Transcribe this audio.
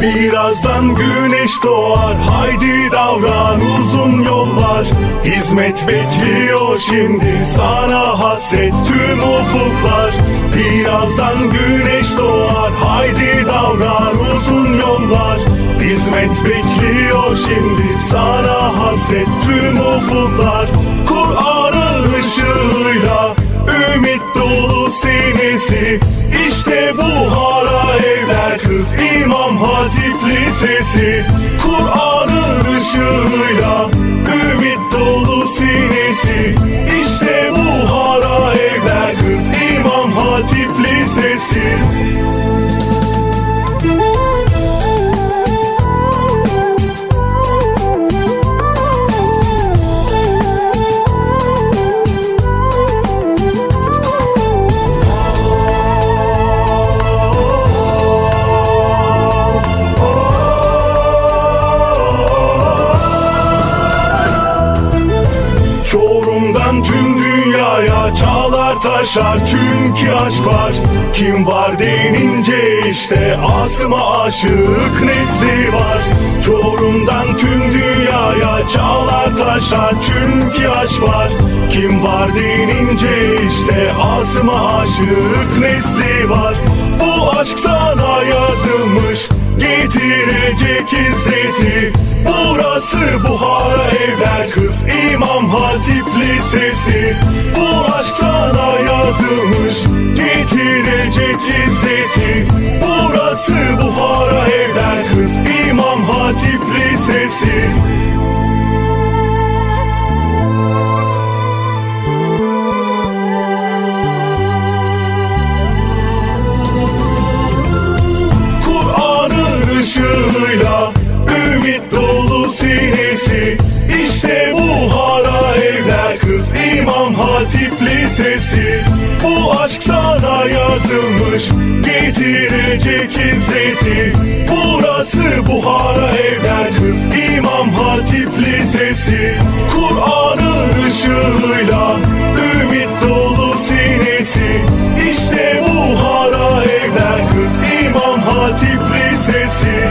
Birazdan güneş doğar. Haydi davran uzun yollar. Hizmet bekliyor şimdi. Sana hasret tüm ufuklar. Birazdan güneş doğar. Haydi davran uzun yollar. Hizmet bekliyor şimdi. Sana hasret tüm ufuklar. Kur'an'ın ışığıyla Ümit dolu senesi. İşte evler kız İmam Hatip Lisesi Kur'an'ın ışığıyla Ümit dolu sinesi taşar. Çünkü aşk var. Kim var denince işte Asım'a aşık nesli var. Çorum'dan tüm dünyaya çağlar taşar. Çünkü aşk var. Kim var denince işte Asım'a aşık nesli var. Bu aşk sana yazılmış. Getirecek izzeti. Burası Buhara evler. Kız İmam Hatip Lisesi. Bu aşk sana Lisesi Kur'an'ın ışığıyla Ümit dolu sinesi. İşte Buhara evler kız İmam Hatip Lisesi. Bu aşk sana yazılmış Getirecek izzeti. Burası Buhara İşte